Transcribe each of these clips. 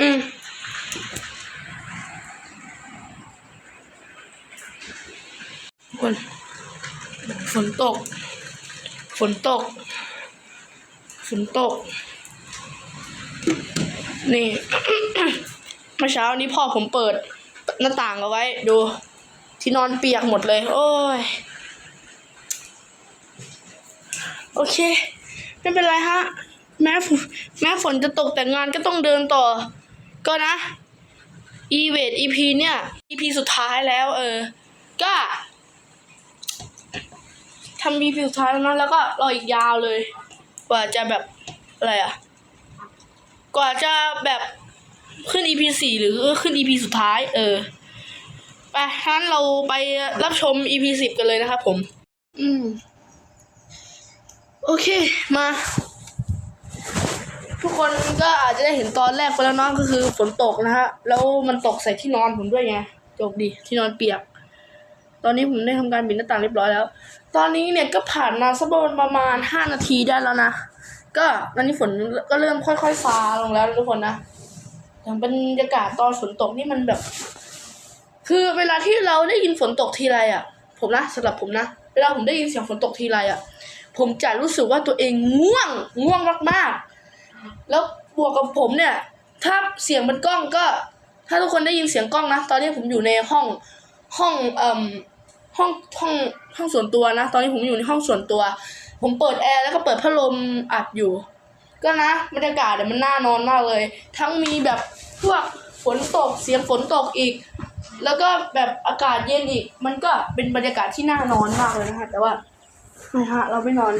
อืมคนฝนตก ฝนตก ฝนตก นี่ เมื่อเช้านี้พ่อผมเปิดหน้าต่างเอาไว้ ดู ที่นอนเปียกหมดเลย โอ้ย โอเค ไม่เป็นไรฮะ แม้แม้ฝนจะตกแต่งานก็ต้องเดินต่อ ก็นะอีเวทอีพีเนี่ยอีพีสุดท้ายแล้ว เออ ก็ทำอีพีสุดท้ายแล้วนะแล้วก็รออีกยาวเลย กว่าจะแบบอะไรอะกว่าจะแบบขึ้น EP สี่หรือขึ้น EP สุดท้าย เออไปงั้นเราไปรับชม EP สิบกันเลยนะครับผม อืม โอเคมา คนก็อาจจะได้เห็นตอนแรกไปแล้วเนาะก็คือฝนตกนะฮะ แล้วมันตกใส่ที่นอนผมด้วยไงจบดีที่นอนเปียก ตอนนี้ผมได้ทำการบินหน้าต่างเรียบร้อยแล้ว ตอนนี้เนี่ยก็ผ่านมาสักประมาณห้านาทีได้แล้วนะ ก็ตอนนี้ฝนก็เริ่มค่อยๆซาลงแล้วทุกคนนะอย่างบรรยากาศตอนฝนตกนี่มันแบบ คือเวลาที่เราได้ยินฝนตกทีไรอะ ผมนะสำหรับผมนะเวลาผมได้ยินเสียงฝนตกทีไรอะ ผมจะรู้สึกว่าตัวเองง่วงง่วงมากๆ แล้วบวกกับผมเนี่ย ถ้าเสียงมันกล้องก็ ถ้าทุกคนได้ยินเสียงกล้องนะ ตอนนี้ผมอยู่ในห้องห้องเอ่มห้องห้องห้องส่วนตัวนะ ตอนนี้ผมอยู่ในห้องส่วนตัว ผมเปิดแอร์แล้วก็เปิดพัดลมอัดอยู่ ก็นะบรรยากาศเนี่ยมันน่านอนมากเลย ทั้งมีแบบพวกฝนตกเสียงฝนตกอีก แล้วก็แบบอากาศเย็นอีก มันก็เป็นบรรยากาศที่น่านอนมากเลยนะคะแต่ว่าไม่ฮะเราไม่นอน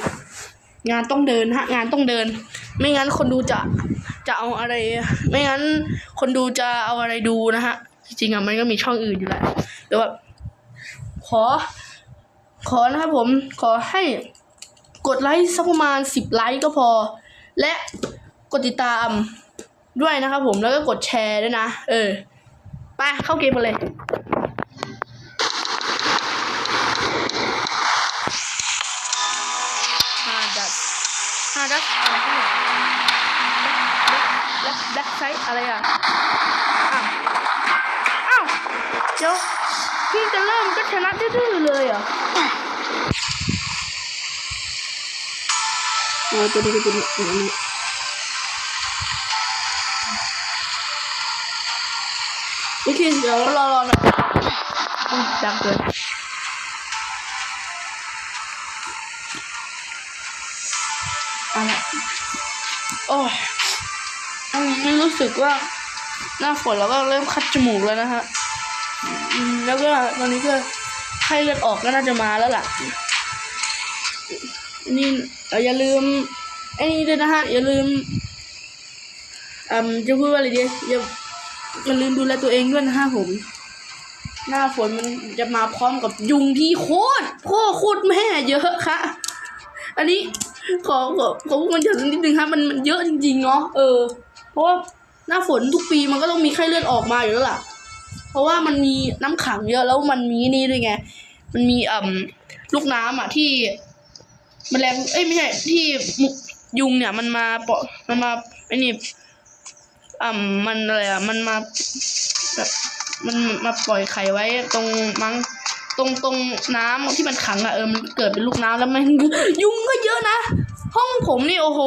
งานต้องเดินฮะ งานต้องเดิน ไม่งั้นคนดูจะจะเอาอะไร ไม่งั้นคนดูจะเอาอะไรดูนะฮะ จริงๆอะมันก็มีช่องอื่นอยู่แหละแต่ว่าขอ ขอนะครับผม ขอให้กดไลค์สักประมาณสิบไลค์ก็พอ และกดติดตามด้วยนะครับผมแล้วก็กดแชร์ด้วยนะ เออ ไปเข้าเกมกันเลย คแบ็คไซด์อะไรอะอ้าวอ้าวเดี๋ยวพี่จะเริ่มก็ชนะดื้อๆเลยเหรอโอ้ตัวนี้ก็ตัวนี้ตัวนี้โอเคเดี๋ยวรอรอหน่อยอุ๊ยดังเกินอะไรโอ้ย อันนี้รู้สึกว่าหน้าฝนแล้วก็เริ่มคัดจมูกแล้วนะฮะแล้วก็ตอนนี้ก็ไข้เลือดออกก็น่าจะมาแล้วล่ะ นี่อย่าลืมไอ้นี่ด้วยนะฮะ อย่าลืมอืมจะพูดว่าอะไรดีอย่าอย่าลืมดูแลตัวเองด้วยนะฮะผม หน้าฝนมันจะมาพร้อมกับยุงที่โคตรพ่อโคตรแม่เยอะค่ะ อันนี้ขอขอขอพูดมันอย่างนิดนึงครับมันมันเยอะจริงๆเนาะเออ เพราะว่าหน้าฝนทุกปีมันก็ต้องมีไข้เลือดออกมาอยู่แล้วล่ะ เพราะว่ามันมีน้ำขังเยอะแล้วมันมีนี่ด้วยไง มันมีอ่าลูกน้ำอะที่มแมลงเอ้ยไม่ใช่ที่มุกยุงเนี่ยมันมาเปาะมันมาไอ้นี่อ่ามันอะไรอะมันมาแบบมันมาปล่อยไข่ไว้ตรงมั้งตรงตรงน้ำที่มันขังอะเออมันเกิดเป็นลูกน้ำแล้วมันยุงก็เยอะนะ ห้องผมนี่โอ้โห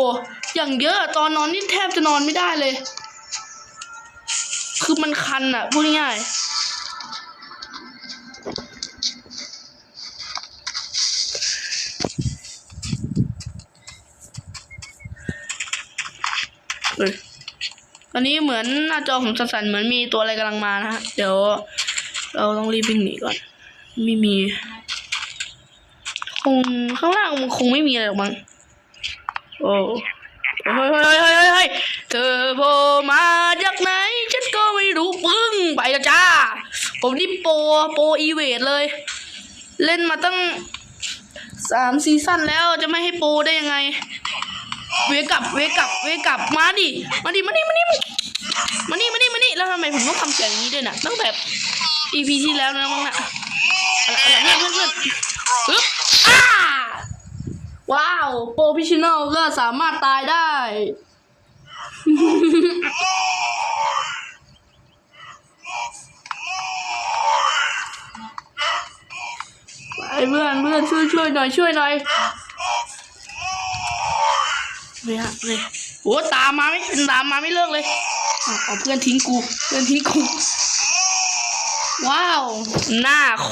อย่างเยอะตอนนอนนี่แทบจะนอนไม่ได้เลย คือมันคันอะพูดง่ายๆเอ้ยตอนนี้เหมือนหน้าจอผมสั่นเหมือนมีตัวอะไรกำลังมานะฮะ เดี๋ยว เราต้องรีบวิ่งหนีก่อน ไม่มี คงข้างล่างมันคงไม่มีอะไรหรอกมั้ง โอ้เฮ้ยเฮ้ยเฮ้ยเฮ้ยเฮ้ยเธอโผล่มาจากไหน ฉันก็ไม่รู้ปึ้งไปแล้วจ้า ผมนี่โปรโปรอีเวทเลย เล่นมาตั้งสามซีซั่นแล้วจะไม่ให้โปรได้ยังไง เวกับเวกับเวกับมาดิมาดิมาดิมาดิมานี่มานี่มานี่แล้วทำไมผมต้องทำเสียงนี้ด้วยน่ะตั้งแต่ EP ที่แล้วนะมั้งน่ะอะไรเพื่อนเพื่อนเพื่อนปึ๊บอ้า ว้าวโปรพิชแนลก็สามารถตายได้ ไปเพื่อนเพื่อนช่วยช่วยหน่อยช่วยหน่อยเลยฮะเลยโอ้ตามมาไม่ตามมาไม่เลิกเลยเอาเพื่อนทิ้งกู เพื่อนทิ้งกูว้าว หน้าโค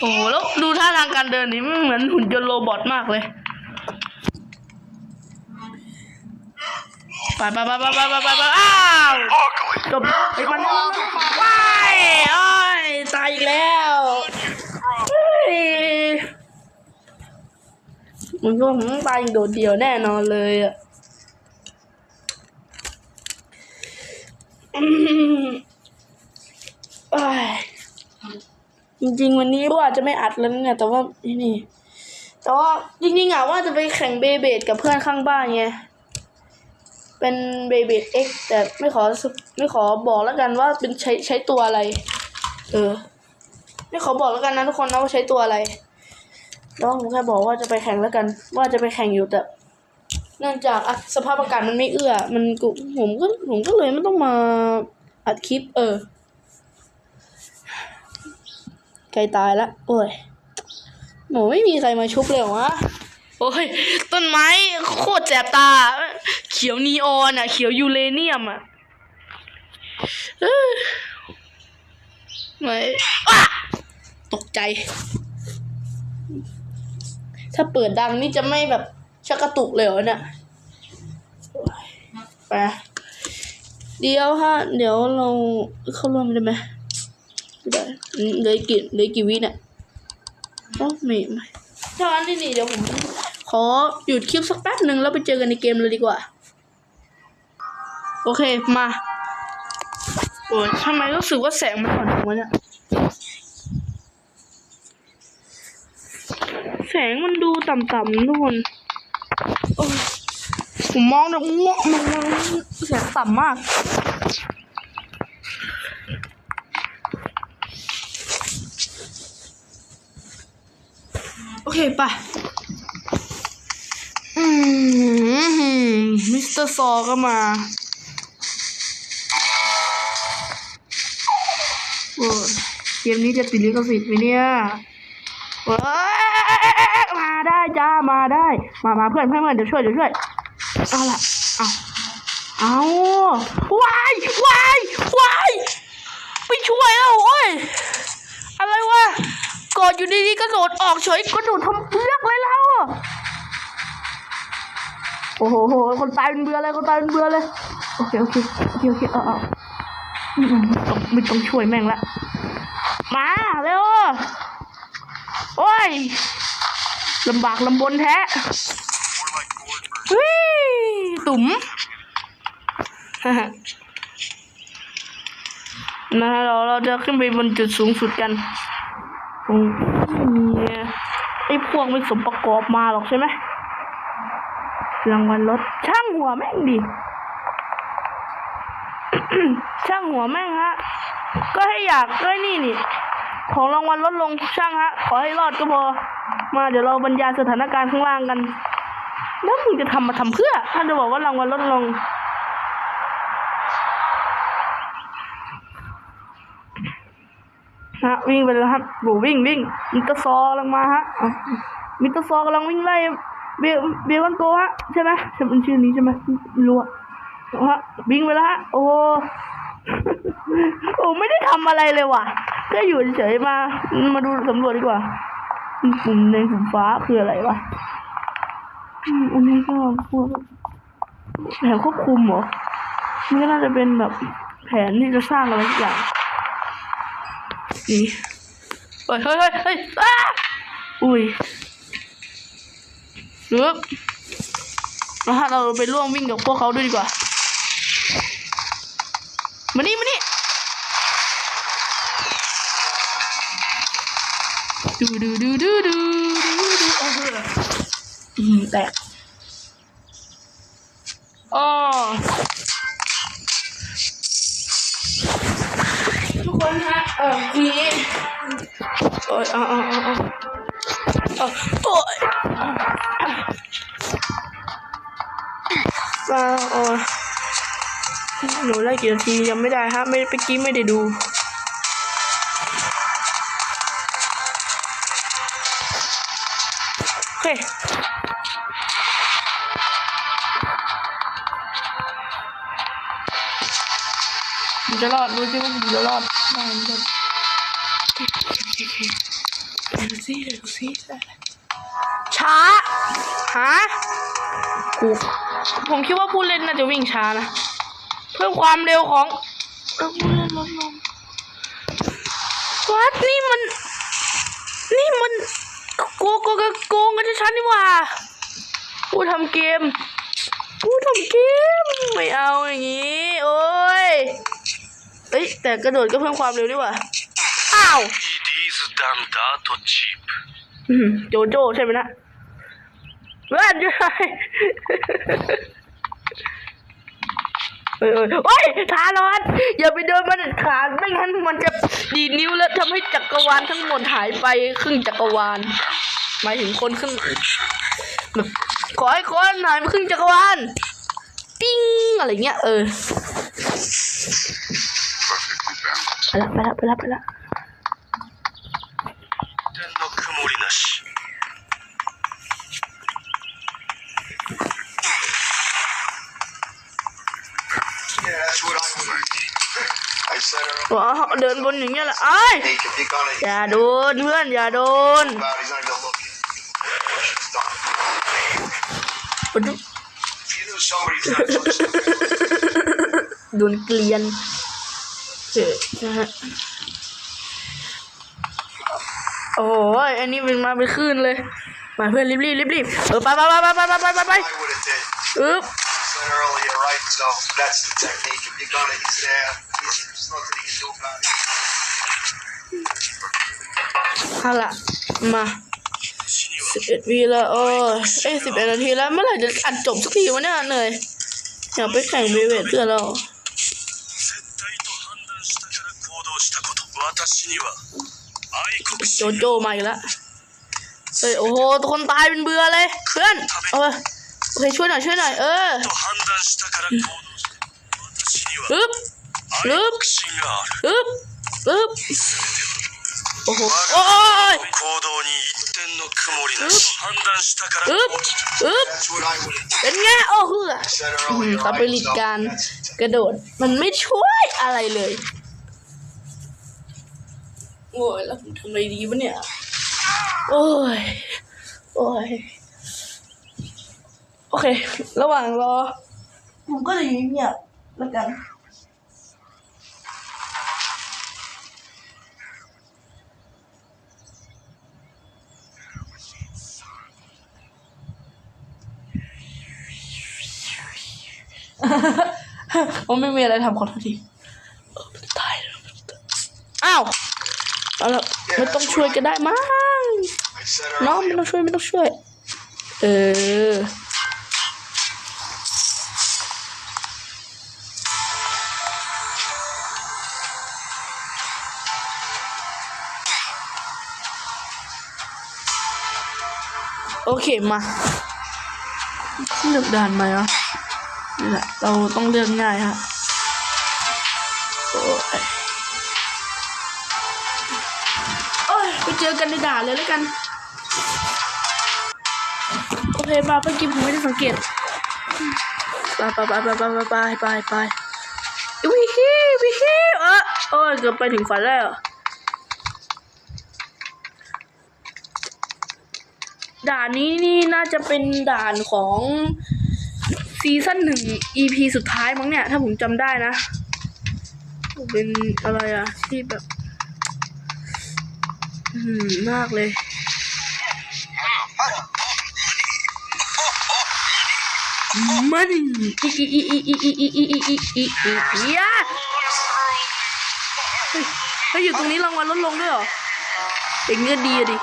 โอ้แล้วดูท่าทางการเดินนี่มันเหมือนหุ่นยนต์โรบอทมากเลย ไปไปไปไปไปไปไปอ้าวจบไอ้มันไปโอ้ยตายอีกแล้วมึงก็มึงตายโดดเดี่ยวแน่นอนเลยอะจริงๆ วันนี้ว่าจะไม่อัดแล้วเนี่ย แต่ว่านี่แต่ว่าจริงๆอะว่าจะไปแข่งเบเบดกับเพื่อนข้างบ้านไง เป็นเบเบดเอ็กแต่ไม่ขอไม่ขอบอกแล้วกันว่าเป็นใช้ใช้ตัวอะไร เออ ไม่ขอบอกแล้วกันนะทุกคนนะว่าใช้ตัวอะไรแล้วผมแค่บอกว่าจะไปแข่งแล้วกัน ว่าจะไปแข่งอยู่แต่ เนื่องจากอะสภาพอากาศมันไม่เอื้อ มันกูผมก็ผมก็เลยไม่ต้องมาอัดคลิป เออใกล้ตายละโอ้ยหนูไม่มีใครมาชุบเลยเหรอวะโอ้ยต้นไม้โคตรแสบตา ขียวนีออนอะ เขียวยูเรเนียมอะไม่ตกใจ ถ้าเปิดดังนี่จะไม่แบบชักกระตุกเลยเหรอเนี่ยไปเดี๋ยวฮะ เดี๋ยวเราเข้าร่วมได้ไหมได้เลยกี่เลยกี่วิเนี่ยโอ้ไม่ไม่ถ้างั้นนี่นี่เดี๋ยวผมขอหยุดคลิปสักแป๊บหนึ่งแล้วไปเจอกันในเกมเลยดีกว่า โอเคมาโอ้ยทำไมรู้สึกว่าแสงมันอ่อนจังวะเนี่ยแสงมันดูต่ำๆทุกคนโอ้ยผมมองแบบง่วงมันแสงต่ำมากโอเคไปอืมมิสเตอร์ซอก็มา โอ้เกมนี้จะติดลิขสิทธิ์ไหมเนี่ยมาได้จ้ามาได้ มามาเพื่อนเพื่อนเดี๋ยวช่วยเดี๋ยวช่วยเอาล่ะเอาเอาวายวายวายไม่ช่วยแล้วโอ้ยอะไรวะกดอยู่ดีๆกระโดดออกเฉยกระโดดทำเพือกเลยแล้วโอ้โหคนตายเป็นเบื่อเลยคนตายเป็นเบื่อเลยโอเคโอเคโอเคโอเคเอาเอา ต้องไม่ต้องช่วยแม่งละ มาเร็ว โอ้ยลำบากลำบนแท้เฮ้ยตุ่มนะเราเราจะขึ้นไปบนจุดสูงสุดกันตรงนี้ไอ้พวกไม่สมประกอบมาหรอกใช่ไหมรางวัลรถช่างหัวแม่งดิ ช่างหัวแม่งฮะ ก็ให้อยากก็นี่นี่ ของรางวัลลดลงช่างฮะ ขอให้รอดก็พอ มาเดี๋ยวเราบรรยายสถานการณ์ข้างล่างกัน แล้วมึงจะทำมาทำเพื่อ ถ้าจะบอกว่ารางวัลลดลง ฮะ วิ่งไปแล้วครับโหวิ่งวิ่งมิตรซอกำลังมาฮะมิตรซอกำลังวิ่งไล่เบลเบลวันโกฮะใช่ไหมใช่เป็นชื่อนี้ใช่ไหมรู้อะ ฮะวิ่งไปแล้วฮะโอ้โอ้ไม่ได้ทำอะไรเลยว่ะก็อยู่เฉยมา มาดูสำรวจดีกว่าปุ่มในปุ่มฟ้าคืออะไรวะอืมอันนี้ก็พวกแผนควบคุมเหรอมันก็น่าจะเป็นแบบแผนที่จะสร้างอะไรสักอย่างนี่เฮ้ยเฮ้ยเฮ้ยเฮ้ยอ้าอุ้ยหรือนะฮะเราไปร่วมวิ่งกับพวกเขาด้วยดีกว่า มานี่มานี่ดูดูดูดูดูดูดูโอ้โหแตก หนูได้กี่นาทียังไม่ได้ฮะไม่ไปกี้ไม่ได้ดูเฮ้ยจะรอดดูสิว่าผมจะรอดได้ไหมดูสิดูสิช้าฮะกูผมคิดว่าผู้เล่นน่าจะวิ่งช้านะ เพิ่มความเร็วของเออผู้เล่นลดลงวัดนี่มัน นี่มันโกโกโกโกงกันชัดนี่ว่าผู้ทำเกมผู้ทำเกมไม่เอาอย่างนี้โอ้ยเอ้ยแต่กระโดดก็เพิ่มความเร็วดีกว่าอ้าวโจโจ้ใช่ไหมนะเพื่นช่วยเอ้ย เอ้ยโอ้ยทารอนอย่าไปเดินมันเด็ดขาดไม่งั้นมันจะดีดนิ้วแล้วทำให้จักรวาลทั้งหมดหายไปครึ่งจักรวาลหมายถึงคนครึ่งแบบขอให้คนหายไปครึ่งจักรวาลปิ้งอะไรเงี้ยเออไปละไปละไปละไปละ ว้าวเดินบนอย่างเงี้ยแหละไอ้ย he could be gonna อย่าโดนเพื่อนอย่าโดน about he's not gonna look at Stop. มัน If you knew somebody's gonna touch something, โดนเกลียนเจ็นะฮะโอ้ยอันนี้เป็นมาเป็นคลื่นเลย มาเพื่อนรีบรีบรีบรีบเออไปไปไปไปไปไปไปไป I would have did. อึ๊บ Said earlier, right? So that's the technique. If you're gonna, he's there. เอาลมาสิบเอ็ดวีแล้วเอ้เอ้สิบเอ็ดนาทีแล้วเมื่อไหร่จะอัดจบสักทีวะเนี่ยเหนื่อยอยากไปแข่งเบเวทเพื่อนเราโจโจมาอีกแล้วเอ้ยโอ้โหคนตายเป็นเบื่อเลยเพื่อนเออโอเคช่วยหน่อยช่วยหน่อยเออปึ๊บ ลึบลึบลึบโอ้โหโอ้ยอึ๊บอึ๊บอึ๊บเป็นไงโอ้โหตาไปริการกระโดดมันไม่ช่วยอะไรเลยโอ้ยแล้วผมทำอะไรดีวะเนี่ย โอ้ย โอ้ย โอเค ระหว่างรอ ผมก็จะอยู่เงียบแล้วกัน ผมไม่มีอะไรทำขอโทษทีเออมันตายแล้วอ้าวเอาละไม่ต้องช่วยก็ได้มั้ง I said น้องไม่ earlier. ต้องช่วยไม่ต้องช่วย เออโอเคมาเลือกด่านไหมอะ นี่แหละเราต้องเลือกง่ายฮะโอ้ยโอ้ยไปเจอกันในด่านเลยแล้วกันโอเคมาเมื่อกี้ผมไม่ได้สังเกตไปไปไปไปไปไปไปไปวิฮีวิฮีเออโอ้ยเกือบไปถึงฝันแล้วด่านนี้นี่น่าจะเป็นด่านของ ซีซั่นหนึ่ง EP สุดท้ายมั้งเนี่ย ถ้าผมจำได้นะ เป็นอะไรอะที่แบบ อืมมากเลย มันอีอีอีอีอีอีอีอีอีอีอีอียาเฮ้ยเฮ้ยอยู่ตรงนี้รางวัลลดลงด้วยเหรอเองเงือดีอะดิ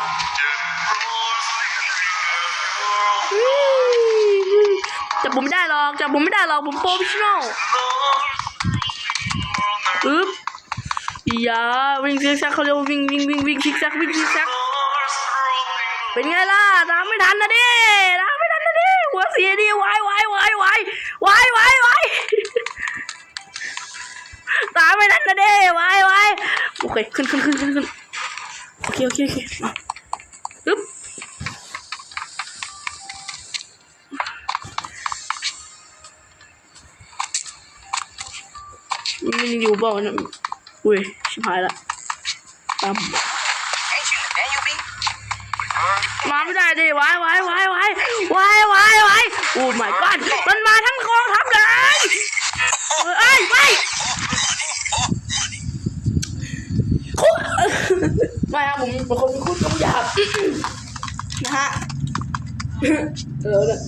ผมไม่ได้หรอกจับผมไม่ได้หรอกผมโปรเฟชชั่นอลอึ๊บอย่าวิ่งซิกแซกเขาเรียกว่าวิ่งวิ่งวิ่งวิ่งซิกแซกวิ่งซิกแซกเป็นไงล่ะตามไม่ทันนะดิตามไม่ทันนะดิหัวเสียดิวายวายวายวายวายวายวายตามไม่ทันนะดิวายวายโอเคขึ้นขึ้นขึ้นขึ้นขึ้นโอเคโอเคโอเค มันยังอยู่เปล่านะอุ้ยชิบหายละตาม Ain't you Nathaniel B? มาไม่ได้ดิวายวายวายวายวายวายวายโอ้ my god มันมาทั้งกองทัพเลยเอ้ยไปคุไม่ครับผมเป็นคนพูดคำหยาบนะฮะเออเนี่ย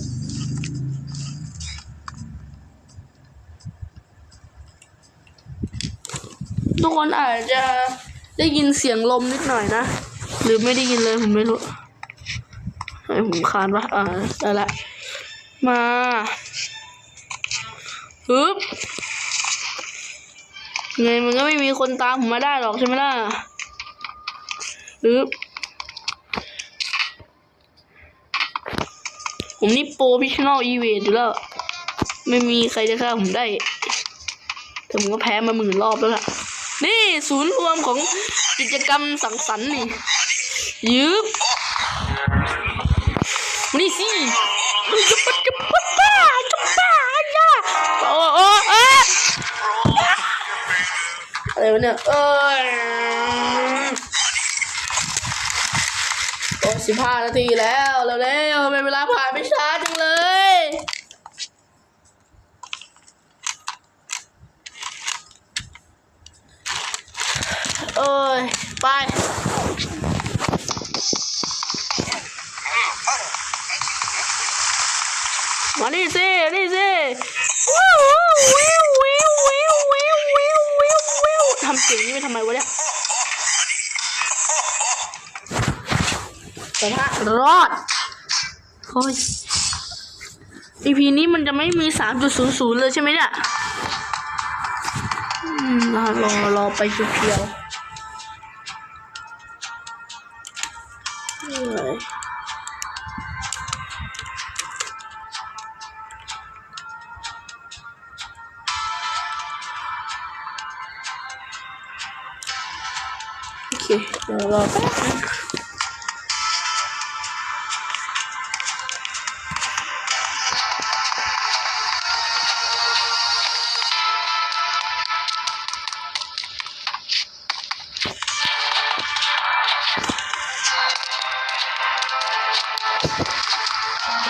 ทุกคนอาจจะได้ยินเสียงลมนิดหน่อยนะ หรือไม่ได้ยินเลยผมไม่รู้ให้ผมคานวะอ่าได้ละ มาฮึบไงมันก็ไม่มีคนตามผมมาได้หรอกใช่ไหมล่ะฮึบผมนี่โปรพิชแนลอีเวนอยู่แล้ว ไม่มีใครจะฆ่าผมได้ แต่ผมก็แพ้มาหมื่นรอบแล้วล่ะ นี่ศูนย์รวมของกิจกรรมสังสรรค์นี่ยืบนี่สิจะปะจะปะป้าจะป้าจ้าโอ้โอ้เอ๊ะอะไรวะเนี่ยเอ้ยโอ้สิบห้านาทีแล้วเร็วๆเป็นเวลาผ่านไปช้า ไป มาดิสิดิสิทำเสียงนี้ไปทำไมวะเนี่ยแต่ถ้ารอดโอ้ย EP นี้มันจะไม่มี 3.00 เลยใช่ไหมเนี่ยรอรอรอไปเพียวๆ รอแป๊บนึง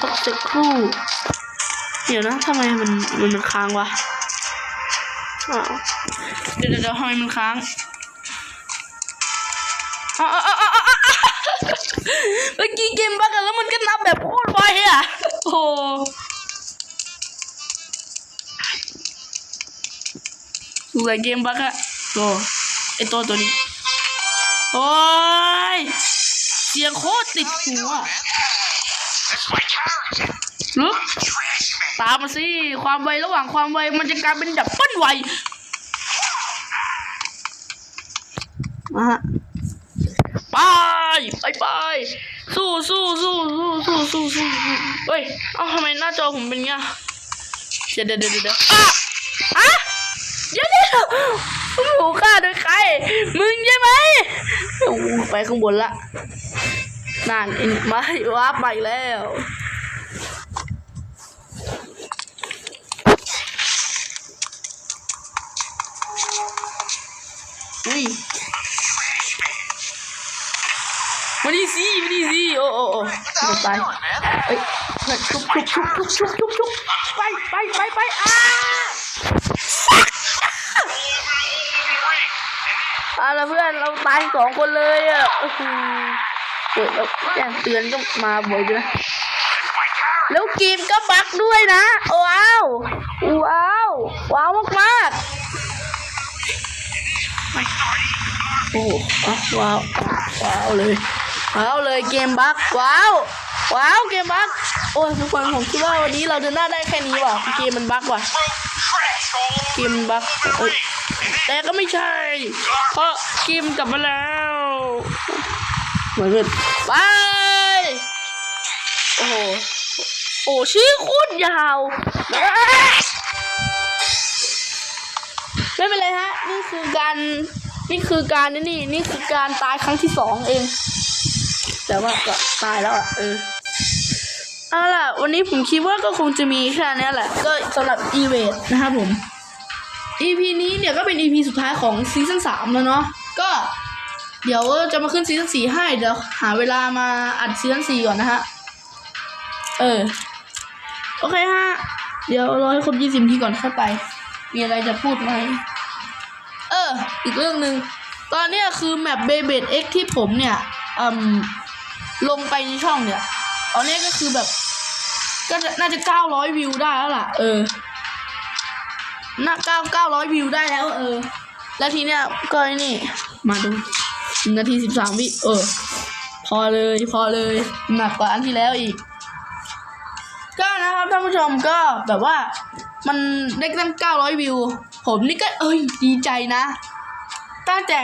พักสักครู่ เดี๋ยวนะทำไมมันมันค้างวะอ้าวเดี๋ยวเดี๋ยวเดี๋ยวทำไมมันค้าง กี้เกมบักกันแล้วมันก็นับแบบโคตรไวอะโอ้โหถูกเลเกมบักอะโอ้ไอตัวตัวนี้ โอ้ย เสียงโคตรติดหูอะลุกตามมาสิ ความไวระหว่างความไวมันจะกลายเป็นดับเบิ้ลไวมาฮะไป ไปไป สู้สู้สู้สู้สู้สู้สู้เฮ้ย เอ้าทำไมหน้าจอผมเป็นเงี้ยเดี๋ยวเดี๋ยวเดี๋ยวเดี๋ยวอะเดี๋ยวเดี๋ยวหมูฆ่าโดยใคร มึงใช่ไหมโอ้ไปข้างบนละนั่นอินมาอยู่ว่าไปแล้วอุ้ย มาดีสิมาดีสิโอ้โอ้โอ้จะตาย Doing, man. เอ้ยเพื่อนชุบชุบชุบชุบชุบชุบชุบไปไปไปไปอ้าอะแล้วเพื่อนเราตายสองคนเลยอะโอ้โหเปิดแล้วแจ้งเตือนก็มาบ่อยด้วย That's my character. แล้วเกมก็บั๊กด้วยนะว้าวว้าวว้าวมากๆโอ้โหอะว้าวว้าวเลย ว้าวเลยเกมบั๊กว้าวว้าวเกมบั๊กโอ้ยทุกคนผมคิดว่าวันนี้เราเดินหน้าได้แค่นี้ว่ะเกมมันบั๊กว่ะเกมบั๊กเอ้ยแต่ก็ไม่ใช่ เพราะเกมกลับมาแล้วเหมือนกันไปโอ้โหโอ้ชื่อโคตรยาวไม่เป็นไรฮะ นี่คือการ นี่คือการนี่นี่ นี่คือการตายครั้งที่สองเอง แต่ว่าก็ตายแล้วอะเออเอาล่ะ วันนี้ผมคิดว่าก็คงจะมีแค่นี้แหละ ก็สำหรับอีเวนต์นะครับผม EP นี้เนี่ยก็เป็น EP สุดท้ายของซีซั่นสามแล้วเนาะก็เดี๋ยวจะมาขึ้นซีซั่นสี่ให้เดี๋ยวหาเวลามาอัดซีซั่นสี่ก่อนนะฮะ เออ โอเคฮะ เดี๋ยวรอให้ครบยี่สิบทีก่อนค่อยไป มีอะไรจะพูดไหม เออ อีกเรื่องหนึ่ง ตอนเนี้ยคือแมปเบเบดเอ็กที่ผมเนี่ย อืม ลงไปในช่องเนี่ยตอนนี้ก็คือแบบ ก็จะน่าจะเก้าร้อยวิวได้แล้วล่ะ เออน่าเก้าเก้าร้อยวิวได้แล้ว เออ แล้วทีเนี้ยก็ไอ้นี่ มาดูหนึ่งนาทีสิบสามวิเออ พอเลยพอเลยหนักกว่าอันที่แล้วอีก ก็นะครับท่านผู้ชมก็แบบว่า มันได้ตั้งเก้าร้อยวิว ผมนี่ก็เอ้ยดีใจนะ ตั้งแต่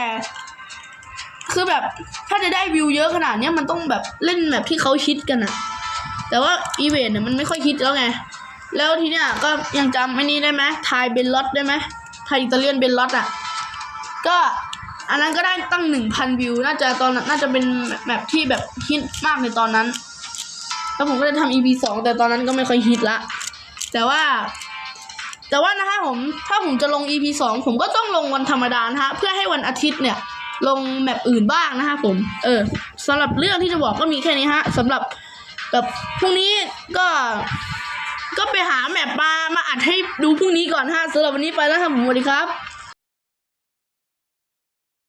คือแบบถ้าจะได้วิวเยอะขนาดเนี้ยมันต้องแบบเล่นแบบที่เขาฮิตกันอะแต่ว่าอีเวนต์เนี่ยมันไม่ค่อยฮิตแล้วไง แล้วทีเนี้ยก็ยังจำไอ้นี้ได้ไหมไทยเบนลอตได้ไหมไทยอิตาเลียนเบนลอตอะก็อันนั้นก็ได้ตั้งหนึ่งพันวิว น่าจะตอนน่าจะเป็นแบบที่แบบฮิตมากในตอนนั้น แล้วผมก็ได้ทำ EP สองแต่ตอนนั้นก็ไม่ค่อยฮิตละ แต่ว่า แต่ว่านะฮะผม ถ้าผมจะลง EP สองผมก็ต้องลงวันธรรมดานะฮะ เพื่อให้วันอาทิตย์เนี่ย ลงแมปอื่นบ้างนะฮะผม เออสำหรับเรื่องที่จะบอกก็มีแค่นี้ฮะสำหรับแบบพรุ่งนี้ก็ก็ไปหาแมปมามาอัดให้ดูพรุ่งนี้ก่อนฮะสำหรับวันนี้ไปแล้วครับผมสวัสดีครับ